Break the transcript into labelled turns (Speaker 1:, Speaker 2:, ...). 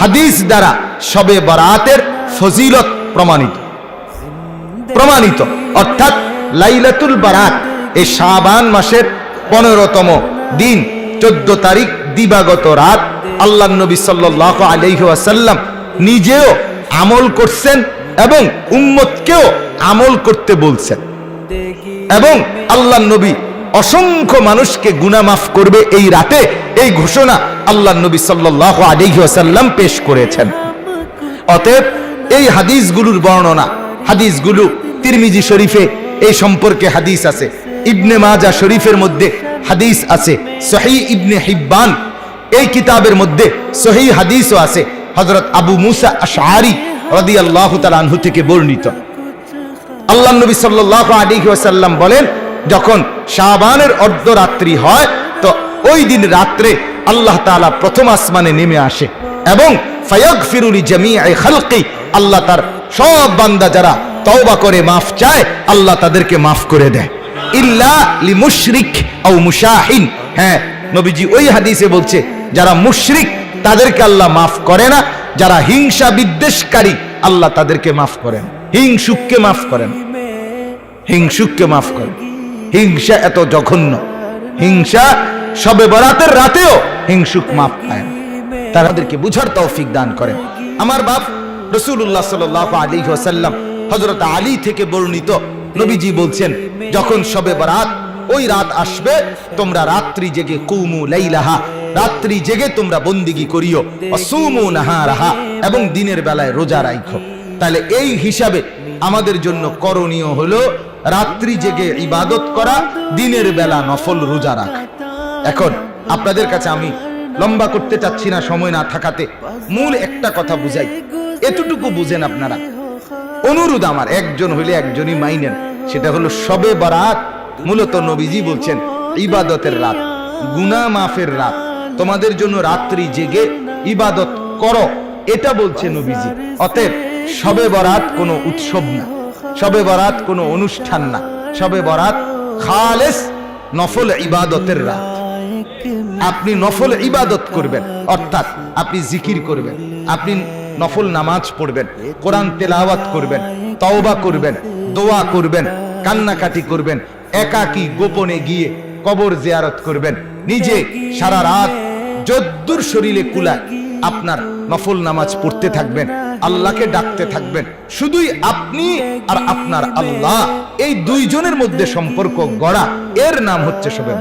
Speaker 1: হাদিস দ্বারা সবে বারাতের ফজিলত প্রমাণিত। প্রমাণিত। অর্থাৎ লাইলাতুল বারাত এই শাবান মাসের পনেরোতম দিন চোদ্দ তারিখ দিবাগত রাত আল্লাহ নবী সাল্লাহ আলহাসাল্লাম নিজেও আমল করছেন এবং উম্মতকেও আমল করতে বলছেন। এবং আল্লাহ নবী অসংখ্য মানুষকে গুনাহ মাফ করবে এই রাতে এই ঘোষণা আল্লাহ নবী সাল্লাহ আলহাসাল্লাম পেশ করেছেন। অতএব এই হাদিসগুলোর বর্ণনা, হাদিসগুলো তিরমিজি শরীফে এই সম্পর্কে হাদিস আছে, ইবনে মাজা শরীফের মধ্যে হাদিস আছে সহি ইবনে হিব্বান এই কিতাবের মধ্যে সহি হাদিসও আছে, হযরত আবু মুসা আশআরি রাদিয়াল্লাহু তাআলা আনহু থেকে বর্ণিত। আল্লাহ নবী সাল্লাল্লাহু আলাইহি ওয়াসাল্লাম বলেন যখন শাবানের অর্ধরাত্রি হয়, তো ওই দিন রাত্রে আল্লাহ তাআলা প্রথম আসমানে নেমে আসে এবং ফায়াগফিরুলি জামিআ খালকি, আল্লাহ তার সব বান্দা যারা তওবা করে মাফ চায়, আল্লাহ তাদেরকে মাফ করে দেয়। ইল্লা লিমুশরিক আও মুশাহিন। হ্যাঁ নবীজি ওই হাদিসে বলছে, যারা মুশরিক, তাদেরকে আল্লাহ মাফ করে না, যারা হিংসা বিদ্বেষকারী, আল্লাহ তাদেরকে মাফ করেন। হিংসুককে মাফ করেন। হিংসুককে মাফ করেন। হিংসা এত জঘন্য। হিংসা সবে বরাতের রাতেও হিংসুক মাফ পায় না। তাদেরকে বুঝার তৌফিক দান করেন আমার বাপ রসুল্লাহ সাল আলী ওসাল্লাম হজরত আলী থেকে বর্ণিত নবীজি বলছেন, যখন সবে বরাত, ওই রাত আসবে, তোমরা রাত্রি জেগে কুমু লাইলাহা, রাত্রি জেগে তোমরা বন্দিগি করিও, অসুমু নাহারাহা, এবং দিনের বেলায় রোজা রাইখো। তাহলে এই হিসাবে আমাদের জন্য করণীয় হলো রাত্রি জেগে ইবাদত করা, দিনের বেলা নফল রোজা রাখা। এখন আপনাদের কাছে আমি লম্বা করতে চাচ্ছি না সময় না থাকাতে। মূল একটা কথা বুঝাই। এতটুকু বুঝেন আপনারা। অনুরোধ আমার, একজন হইলে একজনই মাইনেন। সেটা হলো সবে বরাত, মূলত নবীজি বলছেন, ইবাদতের রাত গুনা মাফের রাত। তোমাদের জন্য রাত্রি জেগে ইবাদত করো, এটা বলছে নবীজি। অতএব সবে বরাত কোনো উৎসব না। সবে বরাত কোনো অনুষ্ঠান না। সবে বরাত খালেস নফল ইবাদতের রাত। আপনি নফল ইবাদত করবেন, অর্থাৎ আপনি জিকির করবেন, আপনি নফল নামাজ পড়বেন, কোরআন তেলাওয়াত করবেন, তওবা করবেন, দোয়া করবেন, কান্নাকাটি করবেন, একাকী গোপনে গিয়ে কবর জিয়ারত করবেন, নিজে সারা রাত যদ্দুর শরীরে কুলায় আপনার নফল নামাজ পড়তে থাকবেন, আল্লাহকে ডাকতে থাকবেন। শুধুই আপনি আর আপনার আল্লাহ, এই দুইজনের মধ্যে সম্পর্ক গড়া, এর নাম হচ্ছে সবে